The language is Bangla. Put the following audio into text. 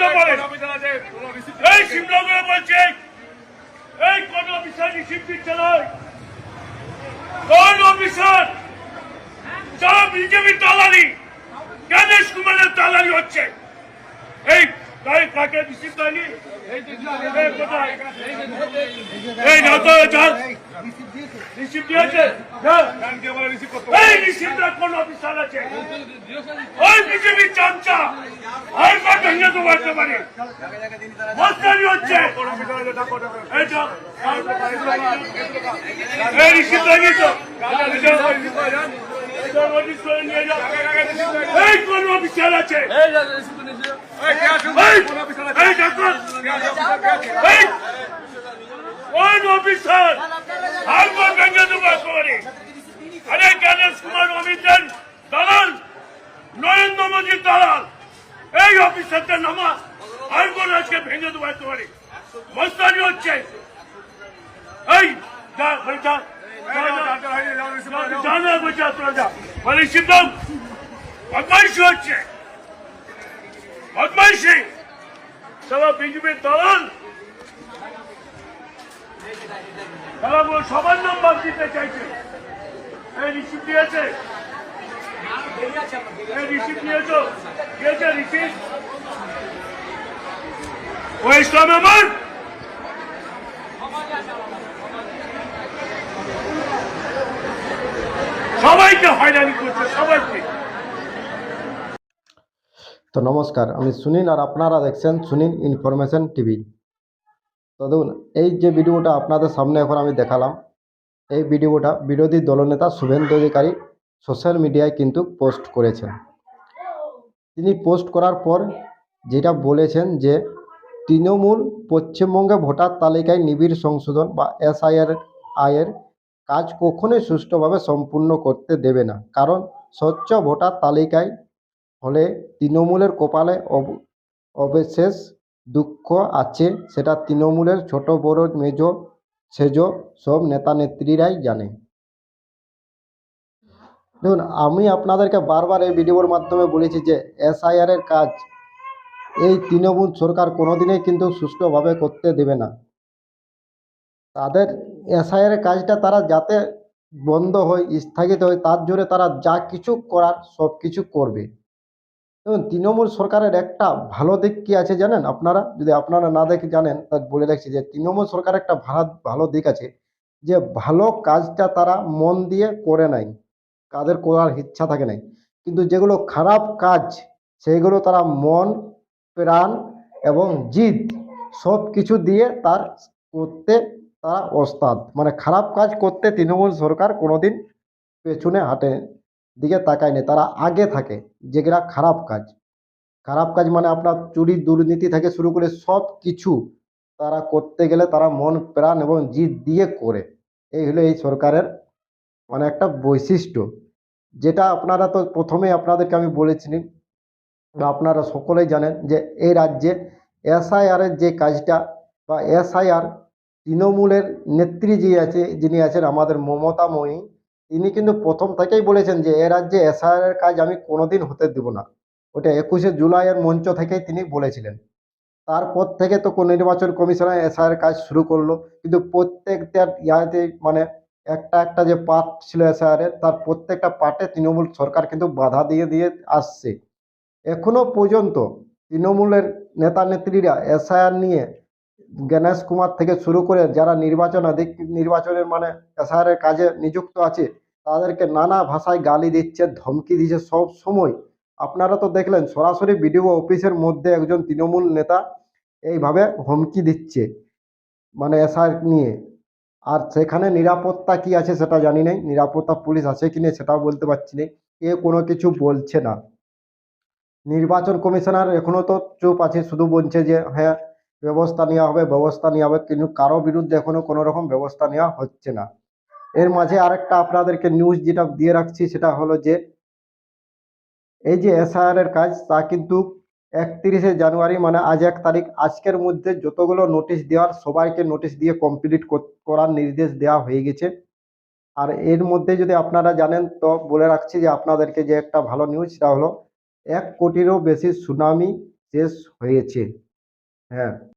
সিমলা বলে এই সিমলা বলে বলছে এই কোন অফিসার রিসিভ দিচ্ছে না। কোন অফিসার যারা বিজেপি দালালি গণেশ কুমারের দালালি হচ্ছে। এই তাই কাকে রিসিভ দেয়নি? এই না তো যান রিসিভ দিয়েছে। যান। এই রিসিভটা কোন অফিসার আছে? ওই বিজেপি আর কত ভেঙে তো বলতে পারে মস্তানি হচ্ছে। এই যাও। এই রিসিভ দেয়নি তো এই কোন অফিসার আছে? এই দেখো। এই কোন অফিসার কোন ভেঙে দেবো একেবারে আরে গণেশ কুমার অমিতের দালাল নরেন্দ্র মোদীর দালাল এই অফিসারদের নামা কোন আজকে ভেঙে দেবো একেবারে মস্তানি হচ্ছে এই যা যা যা, যা। যা না বলছে তোরা যা বলে শিবদাম বদমাইশি হচ্ছে বদমাইশি সারা বিজেপির দালাল তারা বলে সবার নাম বাদ দিতে চাইছে। এই রিসিপ্ট দিয়েছে। এই রিসিপ্ট নিয়েছো দিয়েছে রিসিপ্ট ও ইসলাম আমার সবাইকে হয়রানি করছে, সবাইকে। তো নমস্কার, আমি সুনীল আর আপনারা দেখছেন সুনীল ইনফরমেশন টিভি। তো দেখুন, এই যে ভিডিওটা আপনাদের সামনে এখন আমি দেখালাম, এই ভিডিওটা বিরোধী দলনেতা শুভেন্দু অধিকারী সোশ্যাল মিডিয়ায় কিন্তু পোস্ট করেছেন। তিনি পোস্ট করার পর যেটা বলেছেন যে, তৃণমূল পশ্চিমবঙ্গে ভোটার তালিকায় নিবিড় সংশোধন বা এসআইআর আয়ের কাজ কখনোই সুষ্ঠুভাবে সম্পূর্ণ করতে দেবে না। কারণ স্বচ্ছ ভোটার তালিকায় হলে তৃণমূলের কপালে অব- অবিশেষ দুঃখ আছে, সেটা তৃণমূলের ছোট, বড়, মেজ, সেজ, সব নেতা নেত্রীরাই জানে। দেখুন, আমি আপনাদেরকে বারবার এই ভিডিওর মাধ্যমে বলেছি যে এসআইআর এর কাজ এই তৃণমূল সরকার কোনোদিনই কিন্তু সুষ্ঠুভাবে করতে দেবে না। তাদের এসআইআর কাজটা তারা যাতে বন্ধ হয়, স্থগিত হয়, তার জন্য তারা যা কিছু করার সব কিছু করবে। দেখুন, তৃণমূল সরকারের একটা ভালো দিক কি আছে জানেন আপনারা? যদি আপনারা না দেখে জানেন, তা বলে রাখছি যে তৃণমূল সরকার একটা ভালো ভালো দিক আছে যে ভালো কাজটা তারা মন দিয়ে করে নাই। কাদের করার ইচ্ছা থাকে নাই। কিন্তু যেগুলো খারাপ কাজ, সেইগুলো তারা মন, প্রাণ এবং জিদ সব কিছু দিয়ে তার করতে তারা ওস্তাদ। মানে খারাপ কাজ করতে তৃণমূল সরকার কোনোদিন পেছনে হাঁটে দিকে তাকায় না তারা আগে থাকে, যেগুলা খারাপ কাজ। খারাপ কাজ মানে আপনার চুরি, দুর্নীতি থেকে শুরু করে সব কিছু তারা করতে গেলে তারা মন, প্রাণ এবং জিদ দিয়ে করে। এই হলো এই সরকারের মানে একটা বৈশিষ্ট্য। যেটা আপনারা তো প্রথমে আপনাদেরকে আমি বলেছিলাম আপনারা সকলেই জানেন যে এই রাজ্যে এসআইআর এর যে কাজটা, বা এসআইআর তৃণমূলের নেত্রী যে আছে, যিনি আছেন আমাদের মমতাময়ী তিনি কিন্তু প্রথম থেকেই বলেছেন যে, এ রাজ্যে এসআইআর এর কাজ আমি কোনোদিন হতে দেব না। ওটা একুশে জুলাইয়ের মঞ্চ থেকেই তিনি বলেছিলেন। তারপর থেকে তো কোন নির্বাচন কমিশনে এসআইআর কাজ শুরু করল। কিন্তু প্রত্যেকটা ইয়াতে মানে একটা একটা যে পার্ট ছিল এসআইআর এর, তার প্রত্যেকটা পার্টে তৃণমূল সরকার কিন্তু বাধা দিয়ে দিয়ে আসছে। এখনও পর্যন্ত তৃণমূলের নেতা নেত্রীরা এসআইআর নিয়ে গণেশ কুমার থেকে শুরু করে যারা নির্বাচন অধিক নির্বাচনের মানে এসআইআর এর কাজে নিযুক্ত আছে তাদেরকে নানা ভাষায় গালি দিচ্ছে, ধমকি দিচ্ছে সব সময়। আপনারা তো দেখলেন, সরাসরি বিডিও অফিসের মধ্যে একজন তৃণমূল নেতা এইভাবে হুমকি দিচ্ছে মানে এসআইআর নিয়ে। আর সেখানে নিরাপত্তা কি আছে সেটা জানি নাই, নিরাপত্তা পুলিশ আছে কি নেই সেটাও বলতে পারছি না এ কোনো কিছু বলছে না। নির্বাচন কমিশনার এখনও তো চুপ আছে, শুধু বলছে যে হ্যাঁ ব্যবস্থা নেওয়া হবে, ব্যবস্থা নেওয়া হবে, কিন্তু কারও বিরুদ্ধে এখনও কোনো রকম ব্যবস্থা নেওয়া হচ্ছে না। এর মাঝে আরেকটা আপনাদেরকে নিউজ যেটা দিয়ে রাখছি, সেটা হলো যে, এই যে এসআইআর এর কাজ, তা কিন্তু একত্রিশে জানুয়ারি মানে আজ এক তারিখ, আজকের মধ্যে যতগুলো নোটিশ দেওয়ার, সবাইকে নোটিশ দিয়ে কমপ্লিট করার নির্দেশ দেওয়া হয়ে গেছে। আর এর মধ্যে যদি আপনারা জানেন, তো বলে রাখছি যে আপনাদেরকে যে একটা ভালো নিউজ সেটা হলো, এক কোটিরও বেশি সুনামি শেষ হয়েছে। হ্যাঁ।